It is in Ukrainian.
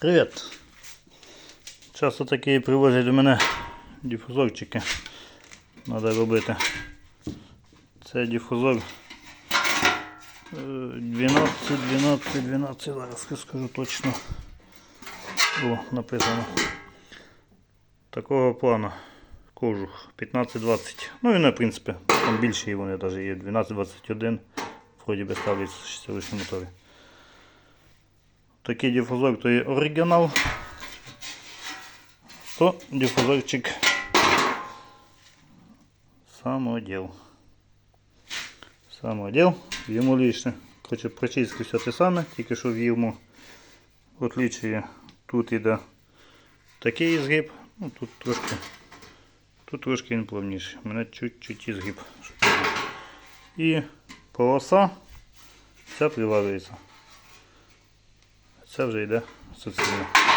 Привіт! Часто такі привозять до мене дифузорчики. Треба робити. Це дифузор е, 12, 12, 12, зараз я скажу точно. О, написано. Такого плану. Кожух 15-20. Ну і в принципі, там більше вони навіть є 12-21. Вроді би ставлять 6 моторі. Такий дифузор то є оригінал. То дифузорчик самоділ. Самоділ. Йому лише короче, прочистки все те саме, тільки що в йому отличие тут іде такий згиб, ну тут трошки, тут трошки він плавніший. У мене чуть-чуть згиб. І полоса ця приварюється. Це вже йде суцільно.